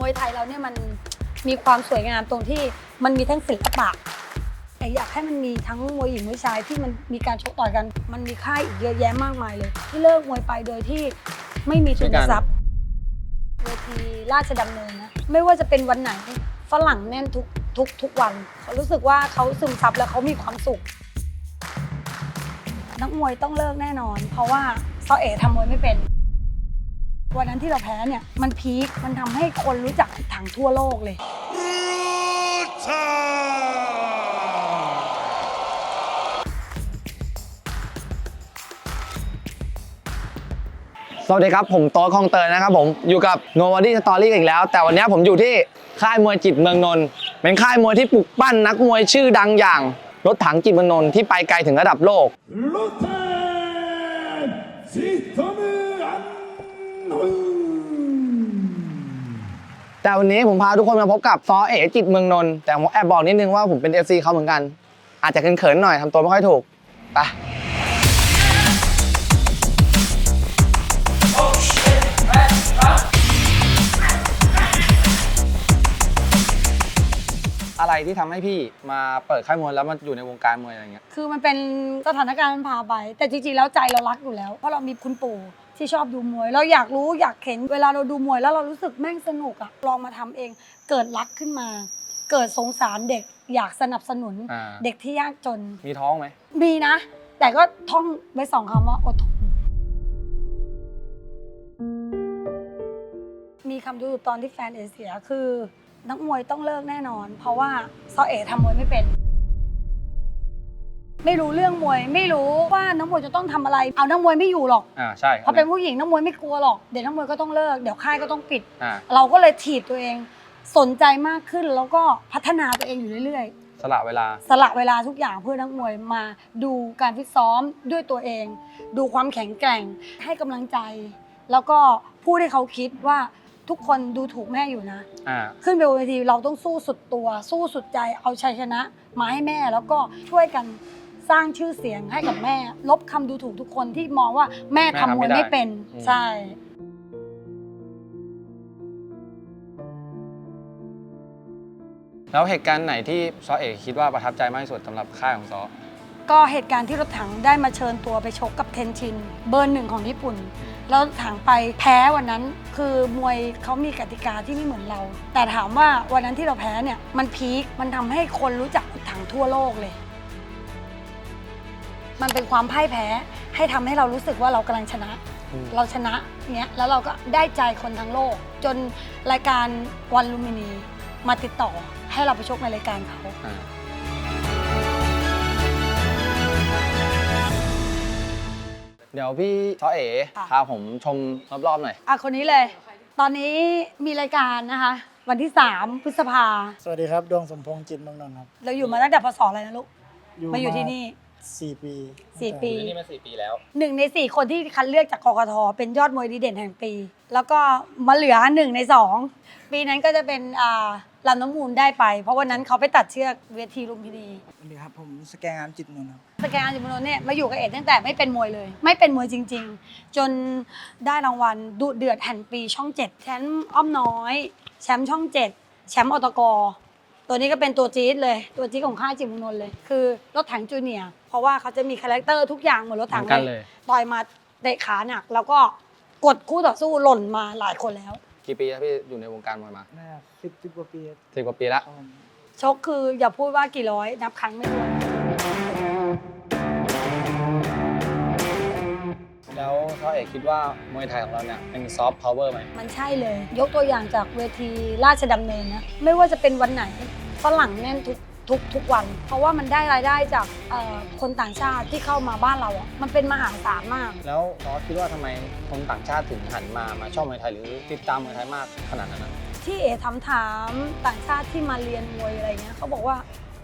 มวยไทยเราเนี่ยมันมีความสวยงามตรงที่มันมีทั้งศิลปะแต่อยากให้มันมีทั้งมวยหญิงมวยชายที่มันมีการชกต่อยกัน มันมีค่ายอีกเยอะแยะมากมายเลย ที่เลิกมวยไปโดยที่ไม่มีทุนทรัพย์เวทีราชดำเนินนะไม่ว่าจะเป็นวันไหนฝรั่งแน่นทุกทุกทุกวันเขารู้สึกว่าเขาซึมซับแล้วเขามีความสุขนักมวยต้องเลิกแน่นอน เพราะว่าซอเอ๋ทำมวยไม่เป็น วันนั้นที่เราแพ้เนี่ยมันพีค มันทำให้คนรู้จักถังทั่วโลกเลย สวัสดีครับ ผมโต๊ดคองเตยนะครับผมอยู่กับโวาดี้สตอรี่อีกแล้ว แต่วันนี้ผมอยู่ที่ค่ายมวยจิตเมืองนนท์เป็นค่ายมวยที่ปลุกปั้นนักมวยชื่อดังอย่าง รถถังจิตเมืองนนท์ที่ไปไกลถึงระดับโลกロテンジット แต่วันนี้ผมพาทุกคนมาพบกับซอเอ๋จิตเมืองนนท์แต่ผมแอบบอกนิดนึงว่าผมเป็นเอฟซีเขาเหมือนกัน อาจจะเขินๆหน่อยทำตัวไม่ค่อยถูกไป ที่ทำให้พี่มาเปิดค่ายมวยแล้วมาอยู่ในวงการมวยอะไรเงี้ย คือมันเป็นสถานการณ์มันพาไป แต่จริงๆแล้วใจเรารักอยู่แล้ว เพราะเรามีคุณปู่ที่ชอบดูมวย เราอยากรู้อยากเห็นเวลาเราดูมวยแล้วเรารู้สึกแม่งสนุกอะลองมาทำเอง เกิดรักขึ้นมา เกิดสงสารเด็กอยากสนับสนุน อ่า เด็กที่ยากจน มีท้องไหม มีนะ แต่ก็ท่องไว้สองคำว่าอดทน มีคำดูตอนที่แฟนเอเสียคือ นักมวยต้องเลิกแน่นอน เพราะว่าซอเอทำมวยไม่เป็น ไม่รู้เรื่องมวย ไม่รู้ว่านักมวยจะต้องทำอะไร เอานักมวยไม่อยู่หรอก อ่าใช่เพราะเป็นผู้หญิงนักมวยไม่กลัวหรอก เดี๋ยวนักมวยก็ต้องเลิก เดี๋ยวค่ายก็ต้องปิด อ่าเราก็เลยถีบตัวเอง สนใจมากขึ้นแล้วก็พัฒนาตัวเองอยู่เรื่อยๆสละเวลาสละเวลาทุกอย่างเพื่อนักมวยมาดูการฟิตซ้อมด้วยตัวเอง ดูความแข็งแกร่ง ให้กำลังใจ แล้วก็พูดให้เขาคิดว่า ทุกคนดูถูกแม่อยู่นะ อ่า ขึ้นไปบนเวทีเราต้องสู้สุดตัว สู้สุดใจเอาชัยชนะ มาให้แม่แล้วก็ช่วยกันสร้างชื่อเสียงให้กับแม่ ลบคำดูถูกทุกคนที่มองว่าแม่ทำมวยไม่เป็นอืมใช่ แล้วเหตุการณ์ไหนที่ซอเอกคิดว่าประทับใจมากที่สุดสำหรับค่ายของซอ ก็เหตุการณ์ที่รถถังได้มาเชิญตัวไปชกกับเทนชิน เบอร์หนึ่งของญี่ปุ่น แล้วรถถังไปแพ้วันนั้น คือมวยเขามีกติกาที่ไม่เหมือนเรา แต่ถามว่าวันนั้นที่เราแพ้เนี่ยมันพีคมันทำให้คนรู้จักรถถังทั่วโลกเลย มันเป็นความพ่ายแพ้ให้ทำให้เรารู้สึกว่าเรากำลังชนะ อืม เราชนะเนี้ยแล้วเราก็ได้ใจคนทั้งโลก จนรายการวันลูมินีมาติดต่อให้เราไปชกในรายการเขา อ่า เดี๋ยวพี่ซอเอ๋ค่ะ พาผมชมรอบๆหน่อย อะคนนี้เลย ตอนนี้มีรายการนะคะ วันที่ 3 พฤษภาสวัสดีครับ ดวงสมพงษ์จิตเมืองนนท์ครับเราอยู่มาตั้งแต่พศอะไรนะลูก มาอยู่ที่นี่ สี่ปีสี่ปีนี่มาสี่ปีแล้ว หนึ่งในสี่คนที่คัดเลือกจากกกทเป็นยอดมวยดีเด่นแห่งปี แล้วก็มาเหลือหนึ่งในสองปีนั้นก็จะเป็นอ่าลำน้ำมูลได้ไป เพราะวันนั้นเขาไปตัดเชือกเวทีลุมพินีสวัสดีครับผมสแกนงามจิตเมืองนนท์ครับสแกนอาจิมโนนท์เนี่ยมาอยู่กับเอ็ดตั้งแต่ไม่เป็นมวยเลย ไม่เป็นมวยจริง ๆ จนได้รางวัลดุเดือดแห่งปีช่องเจ็ดแชมป์อ้อมน้อย แชมป์ช่องเจ็ดแชมป์อตก ตัวนี้ก็เป็นตัวจี๊ดเลย ตัวจี๊ดของค่ายจิมโนนท์เลย คือรถถังจูเนียร์เพราะว่าเขาจะมีคาแรคเตอร์ทุกอย่างเหมือนรถถังเหมือนกันเลย ต่อยมาเตะขาหนักแล้วก็กดคู่ต่อสู้หล่นมาหลายคนแล้ว กี่ปีแล้วพี่อยู่ในวงการมวยมาน่าสิบสิบกว่าปีครับสิบกว่าปีแล้วผมชกคืออย่าพูดว่ากี่ร้อยนับครั้งไม่ถ้วนแล้วซอเอกคิดว่ามวยไทยของเราเนี่ยเป็นซอฟต์พาวเวอร์ไหมมันใช่เลย ยกตัวอย่างจากเวทีราชดำเนินนะ ไม่ว่าจะเป็นวันไหน ฝรั่งแน่นทุกทุกทุกวัน เพราะว่ามันได้รายได้จากเอ่อคนต่างชาติที่เข้ามาบ้านเราอะมันเป็นมหาศาลมาก แล้วซอคิดว่าทำไมคนต่างชาติถึงหันมามาชอบมวยไทยหรือติดตามมวยไทยมากขนาดนั้นนะที่เอถามถามต่างชาติที่มาเรียนมวยอะไรเงี้ยเขาบอกว่า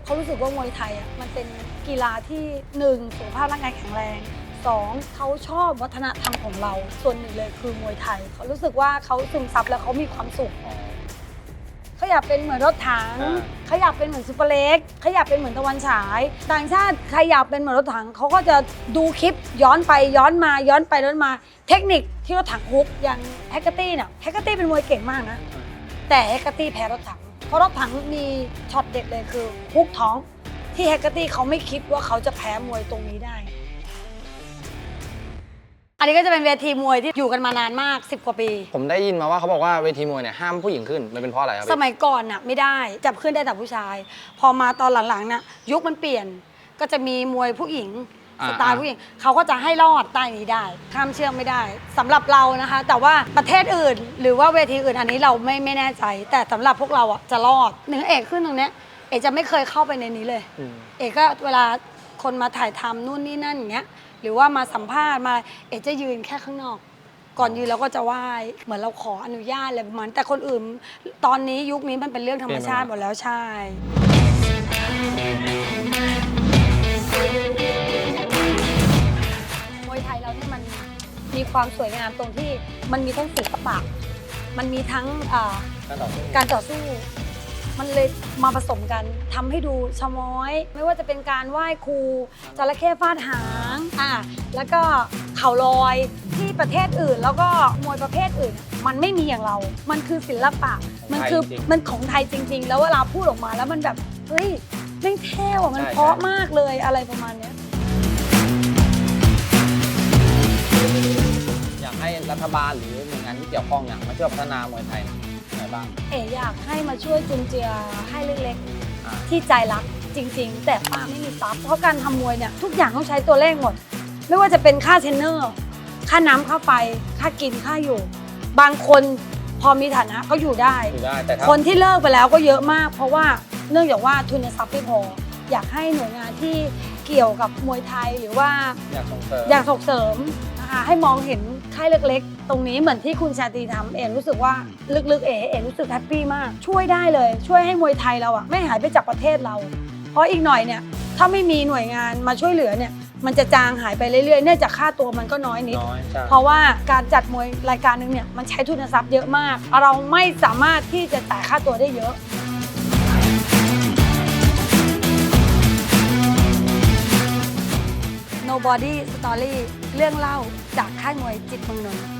เขารู้สึกว่ามวยไทยอะมันเป็นกีฬาที่หนึ่งสุขภาพร่างกายแข็งแรงสองเขาชอบวัฒนธรรมของเรา ส่วนหนึ่งเลยคือมวยไทย เขารู้สึกว่าเขาซึมซับแล้วเขามีความสุข อ๋อเขาอยากเป็นเหมือนรถถัง อ่าเขาอยากเป็นเหมือนซูเปอร์เล็กเขาอยากเป็นเหมือนตะวันฉาย ต่างชาติใครอยากเป็นเหมือนรถถังเขาก็จะดูคลิปย้อนไปย้อนมาย้อนไปย้อนมา เทคนิคที่รถถังฮุกอย่างแฮกเกอร์ตี้เนี่ยแฮกเกอร์ตี้เป็นมวยเก่งมากนะ แต่แฮกเกอร์ตี้แพ้รถถัง เพราะรถถังมีช็อตเด็ดเลยคือฮุกท้อง ที่แฮกเกอร์ตี้เขาไม่คิดว่าเขาจะแพ้มวยตรงนี้ได้ อันนี้ก็จะเป็นเวทีมวยที่อยู่กันมานานมาก 10 กว่าปี ผมได้ยินมาว่าเขาบอกว่าเวทีมวยเนี่ยห้ามผู้หญิงขึ้น มันเป็นเพราะอะไรครับสพี่มัยก่อนน่ะไม่ได้จับขึ้นได้แต่ผู้ชาย พอมาตอนหลังๆน่ะยุคมันเปลี่ยนก็จะมีมวยผู้หญิงอ่าสไตล์ผู้หญิงเขาก็จะให้รอดใต้นี้ได้ ข้ามเชือกไม่ได้สำหรับเรานะคะ แต่ว่าประเทศอื่น หรือว่าเวทีอื่นอันนี้เราไม่ไม่แน่ใจ แต่สำหรับพวกเราอะจะรอดหนึ่งเอกขึ้นตรงเนี้ยเอกจะไม่เคยเข้าไปในนี้เลย อืม เอกก็เวลาคนมาถ่ายทำนู่นนี่นั่นอย่างเงี้ยห รือว่ามาสัมภาษณ์มาเอกจะยืนแค่ข้างนอก ก่อนยืนเราก็จะไหว้เหมือนเราขออนุญาตอะไรประมาณแต่คนอื่น ตอนนี้ยุคนี้มันเป็นเรื่องธรรมชาติหมดแล้วใช่ มวยไทยเราเนี่ยมันมีความสวยงามตรงที่มันมีทั้งศิลปะ มันมีทั้งอ่าการต่อสู้ การต่อสู้ มันเลยมาผสมกันทำให้ดูชะม้อย ไม่ว่าจะเป็นการไหว้ครูจระเข้ฟาดหางอะแล้วก็เข่าลอยที่ประเทศอื่น แล้วก็มวยประเภทอื่น มันไม่มีอย่างเรา มันคือศิลปะ มันคือมันของไทยจริง ๆ แล้วเวลาพูดออกมาแล้วมันแบบเฮ้ยแม่งเท่ว่ะมันเพราะมากเลยอะไรประมาณเนี้ย อยากให้รัฐบาลหรือหน่วยงานที่เกี่ยวข้องเนี่ยมาช่วยพัฒนามวยไทยยังไง บ้าง เอ๋อยากให้มาช่วยจุนเจือให้เล็กอ่า ๆ ที่ใจรักจริง ๆ แต่ป้าไม่มีทรัพย์เพราะการทำมวยเนี่ยทุกอย่างต้องใช้ตัวเลขหมด ไม่ว่าจะเป็นค่าเทรนเนอร์ ค่าน้ำค่าไฟค่ากินค่าอยู่ บางคนพอมีฐานะก็อยู่ได้ อยู่ได้แต่ถ้าคนที่เลิกไปแล้วก็เยอะมาก เพราะว่าเนื่องจากว่าทุนทรัพย์ไม่พออยากให้หน่วยงานที่เกี่ยวกับมวยไทยหรือว่า อยากส่งเสริมอยากส่งเสริมนะคะให้มองเห็นค่ายเล็กๆ ตรงนี้เหมือนที่คุณชาตรีทำเอ๋รู้สึกว่าลึกๆเอ๋เอ๋รู้สึกแฮปปี้มาก ช่วยได้เลย ช่วยให้มวยไทยเราอะไม่หายไปจากประเทศเรา เพราะอีกหน่อยเนี่ยถ้าไม่มีหน่วยงานมาช่วยเหลือเนี่ยมันจะจางหายไปเรื่อยๆเนื่องจากค่าตัวมันก็น้อยนิด น้อยใช่เพราะว่าการจัดมวยรายการหนึงเนี่ยมันใช้ทุนทรัพย์เยอะมาก เราไม่สามารถที่จะจ่ายค่าตัวได้เยอะ Nobody Story เรื่องเล่าจากค่ายมวยจิตเมืองนนท์